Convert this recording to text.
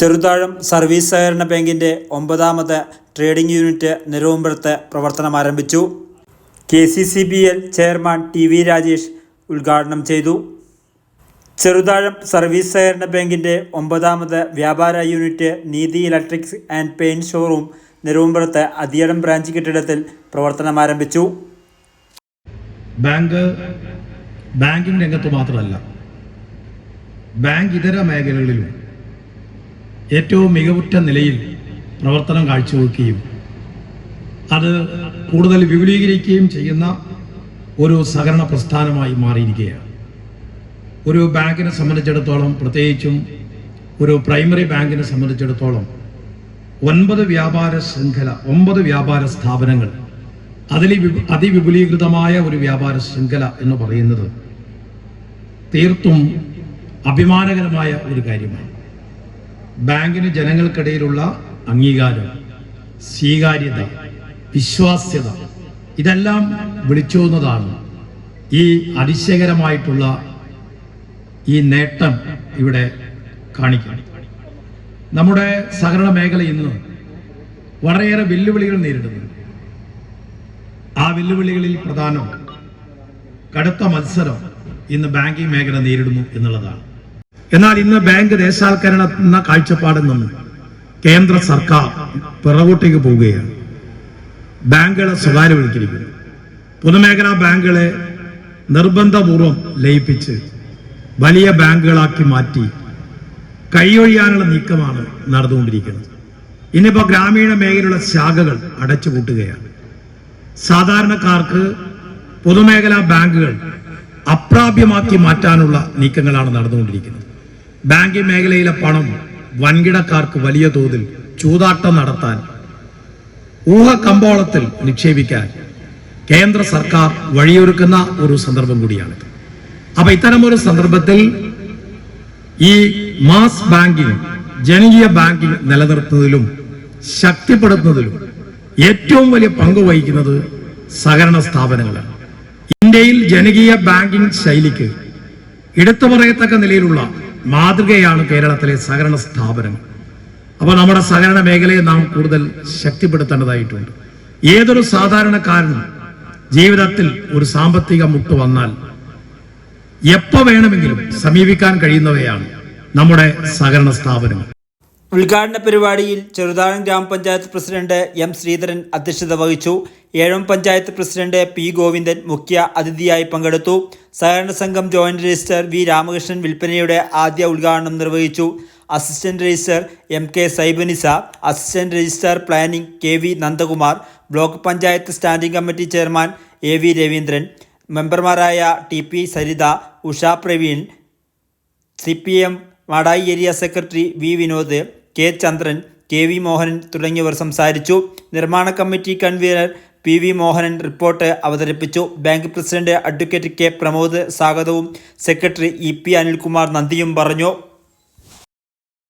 Cheruthazham service സഹകരണ ബാങ്കിന്റെ ഒമ്പതാമത് trading unit നെരുവമ്പുറത്ത് പ്രവർത്തനം ആരംഭിച്ചു. K C C B L chairman T V Rajesh ഉദ്ഘാടനം ചെയ്തു. ചെറുതാഴം സർവീസ് സഹകരണ ബാങ്കിന്റെ ഒമ്പതാമത് വ്യാപാര unit Neethi electrics and paint showroom നെരുവമ്പുറത്ത് Athiyadam branch കെട്ടിടത്തിൽ പ്രവർത്തനം ആരംഭിച്ചു. ബാങ്ക് ബാങ്കിംഗ് രംഗത്ത് മാത്രമല്ല ബാങ്ക് ഇതര മേഖലകളിലും ഏറ്റവും മികവുറ്റ നിലയിൽ പ്രവർത്തനം കാഴ്ചവെക്കുകയും അത് കൂടുതൽ വിപുലീകരിക്കുകയും ചെയ്യുന്ന ഒരു സഹകരണ പ്രസ്ഥാനമായി മാറിയിരിക്കുകയാണ്. ഒരു ബാങ്കിനെ സംബന്ധിച്ചിടത്തോളം പ്രത്യേകിച്ചും ഒരു പ്രൈമറി ബാങ്കിനെ സംബന്ധിച്ചിടത്തോളം ഒൻപത് വ്യാപാര ശൃംഖല ഒമ്പത് വ്യാപാര സ്ഥാപനങ്ങൾ അതിൽ വിപു- അതിവിപുലീകൃതമായ ഒരു വ്യാപാര ശൃംഖല എന്ന് പറയുന്നത് തീർത്തും അഭിമാനകരമായ ഒരു കാര്യമാണ്. ബാങ്കിന് ജനങ്ങൾക്കിടയിലുള്ള അംഗീകാരം സ്വീകാര്യത വിശ്വാസ്യത ഇതെല്ലാം വിളിച്ചോന്നതാണ് ഈ അതിശയകരമായിട്ടുള്ള ഈ നേട്ടം ഇവിടെ കാണിക്കണം നമ്മുടെ സഹകരണ മേഖല ഇന്ന് വളരെയേറെ വെല്ലുവിളികൾ നേരിടുന്നു. ആ വെല്ലുവിളികളിൽ പ്രധാനം കടുത്ത മത്സരം ഇന്ന് ബാങ്കിംഗ് മേഖല നേരിടുന്നു എന്നുള്ളതാണ്. എന്നാൽ ഇന്ന് ബാങ്ക് ദേശാൽക്കരണ എന്ന കാഴ്ചപ്പാടിൽ നിന്ന് കേന്ദ്ര സർക്കാർ പിറകോട്ടേക്ക് പോവുകയാണ്. ബാങ്കുകളെ സ്വകാര്യവൽക്കരിക്കുന്നു. പൊതുമേഖലാ ബാങ്കുകളെ നിർബന്ധപൂർവം ലയിപ്പിച്ച് വലിയ ബാങ്കുകളാക്കി മാറ്റി കൈയൊഴിയാനുള്ള നീക്കമാണ് നടന്നുകൊണ്ടിരിക്കുന്നത്. ഇന്നിപ്പോൾ ഗ്രാമീണ മേഖലയിലുള്ള ശാഖകൾ അടച്ചുപൂട്ടുകയാണ്. സാധാരണക്കാർക്ക് പൊതുമേഖലാ ബാങ്കുകൾ അപ്രാപ്യമാക്കി മാറ്റാനുള്ള നീക്കങ്ങളാണ് നടന്നുകൊണ്ടിരിക്കുന്നത്. ബാങ്കിംഗ് മേഖലയിലെ പണം വൻകിടക്കാർക്ക് വലിയ തോതിൽ ചൂതാട്ടം നടത്താൻ ഊഹക്കമ്പോളത്തിൽ നിക്ഷേപിക്കാൻ കേന്ദ്ര സർക്കാർ വഴിയൊരുക്കുന്ന ഒരു സന്ദർഭം കൂടിയാണിത്. അപ്പൊ ഇത്തരമൊരു സന്ദർഭത്തിൽ ഈ മാസ് ബാങ്കിംഗ് ജനകീയ ബാങ്കിംഗ് നിലനിർത്തുന്നതിലും ശക്തിപ്പെടുത്തുന്നതിലും ഏറ്റവും വലിയ പങ്ക് വഹിക്കുന്നത് സഹകരണ സ്ഥാപനങ്ങളാണ്. ഇന്ത്യയിൽ ജനകീയ ബാങ്കിംഗ് ശൈലിക്ക് എടുത്തു പറയത്തക്ക നിലയിലുള്ള മാതൃകയാണ് കേരളത്തിലെ സഹകരണ സ്ഥാപനങ്ങൾ. അപ്പോൾ നമ്മുടെ സഹകരണ മേഖലയെ നാം കൂടുതൽ ശക്തിപ്പെടുത്തേണ്ടതായിട്ടുണ്ട്. ഏതൊരു സാധാരണക്കാരനും ജീവിതത്തിൽ ഒരു സാമ്പത്തിക മുട്ട് വന്നാൽ എപ്പോ വേണമെങ്കിലും സമീപിക്കാൻ കഴിയുന്നവയാണ് നമ്മുടെ സഹകരണ സ്ഥാപനങ്ങൾ. ഉദ്ഘാടന പരിപാടിയിൽ ചെറുതാഴം ഗ്രാമപഞ്ചായത്ത് പ്രസിഡന്റ് എം ശ്രീധരൻ അധ്യക്ഷത വഹിച്ചു. ഏഴാം പഞ്ചായത്ത് പ്രസിഡന്റ് പി ഗോവിന്ദൻ മുഖ്യ അതിഥിയായി പങ്കെടുത്തു. സഹകരണ സംഘം ജോയിന്റ് രജിസ്റ്റർ വി രാമകൃഷ്ണൻ വിൽപ്പനയുടെ ആദ്യ ഉദ്ഘാടനം നിർവഹിച്ചു. Assistant register M K സൈബനിസ assistant registrar planning K V Nandakumar block panchayat standing committee chairman A V Raveendran മെമ്പർമാരായ T P Saritha Usha Praveen C P M Madayi area secretary V Vinod K Chandran K V Mohanan തുടങ്ങിയവർ സംസാരിച്ചു. നിർമ്മാണ committee convener P V Mohanan report അവതരിപ്പിച്ചു. Bank president advocate K Pramod സ്വാഗതവും secretary E P Anilkumar നന്ദിയും പറഞ്ഞു.